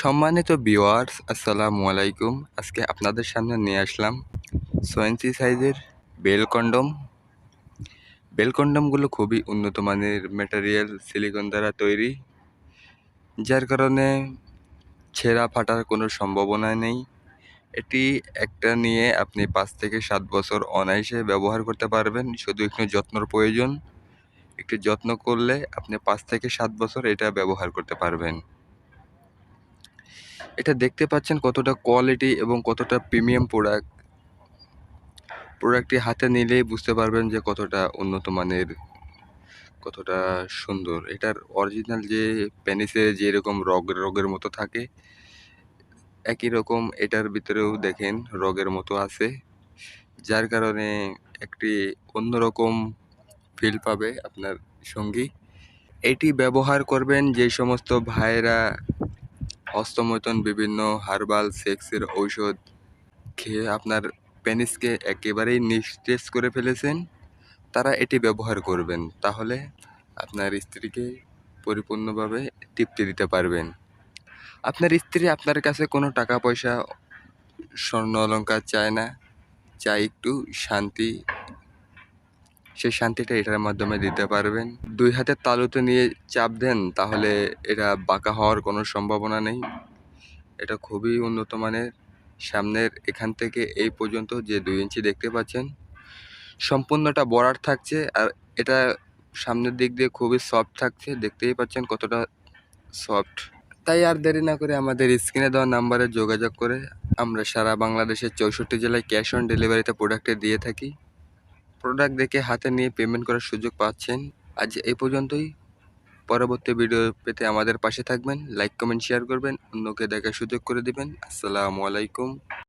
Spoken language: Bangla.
সম্মানিত ভিওয়ার্স আসসালামু আলাইকুম। আজকে আপনাদের সামনে নিয়ে আসলাম সোয়েন্সি সাইজের বেল কন্ডম। বেল কন্ডমগুলো খুবই উন্নত মানের ম্যাটেরিয়াল সিলিকন দ্বারা তৈরি, যার কারণে ছেঁড়া ফাটার কোনো সম্ভাবনা নেই। এটি একটা নিয়ে আপনি পাঁচ থেকে সাত বছর অনায়াসে ব্যবহার করতে পারবেন, শুধু একটু যত্নর প্রয়োজন। একটু যত্ন করলে আপনি পাঁচ থেকে সাত বছর এটা ব্যবহার করতে পারবেন। এটা দেখতে পাচ্ছেন কতটা কোয়ালিটি এবং কতটা প্রিমিয়াম প্রোডাক্ট প্রোডাক্টটি হাতে নিলেই বুঝতে পারবেন যে কতটা উন্নত মানের, কতটা সুন্দর। এটার অরিজিনাল যে প্যানিসে যেরকম রগ, রগের মতো থাকে, একই রকম এটার ভিতরেও দেখেন রগের মতো আছে, যার কারণে একটি অন্যরকম ফিল পাবে আপনার সঙ্গী। এটি ব্যবহার করবেন যে সমস্ত ভাইয়েরা হস্তমৈথুন বিভিন্ন হার্বাল, সেক্সের ঔষধ খেয়ে আপনার পেনিসকে একেবারেই নিস্তেজ করে ফেলেছেন। তারা এটি ব্যবহার করবেন, তাহলে আপনার স্ত্রীকে পরিপূর্ণভাবে তৃপ্তি দিতে পারবেন। আপনার স্ত্রী আপনার কাছে কোনো টাকা পয়সা স্বর্ণ অলঙ্কার চায় না চাই একটু শান্তি সেই শান্তিটা এটার মাধ্যমে দিতে পারবেন। দুই হাতের তালুতে নিয়ে চাপ দেন, তাহলে এটা বাঁকা হওয়ার কোনো সম্ভাবনা নেই। এটা খুবই উন্নত মানের। সামনের এখান থেকে এই পর্যন্ত যে দুই ইঞ্চি দেখতে পাচ্ছেন, সম্পূর্ণটা বরার থাকছে আর এটা সামনের দিক দিয়ে খুবই সফট থাকছে। দেখতেই পাচ্ছেন কতটা সফট। তাই আর দেরি না করে আমাদের স্ক্রিনে দেওয়া নাম্বারে যোগাযোগ করে আমরা সারা বাংলাদেশের চৌষট্টি জেলায় ক্যাশ অন ডেলিভারিতে প্রোডাক্টে দিয়ে থাকি। প্রোডাক্ট দেখে হাতে নিয়ে পেমেন্ট করার সুযোগ পাচ্ছেন। আজ এই পর্যন্তই। পরবর্তী ভিডিও পেতে আমাদের পাশে থাকবেন। লাইক কমেন্ট শেয়ার করবেন। অন্যকে দেখার সুযোগ করে দেবেন। আসসালামু আলাইকুম।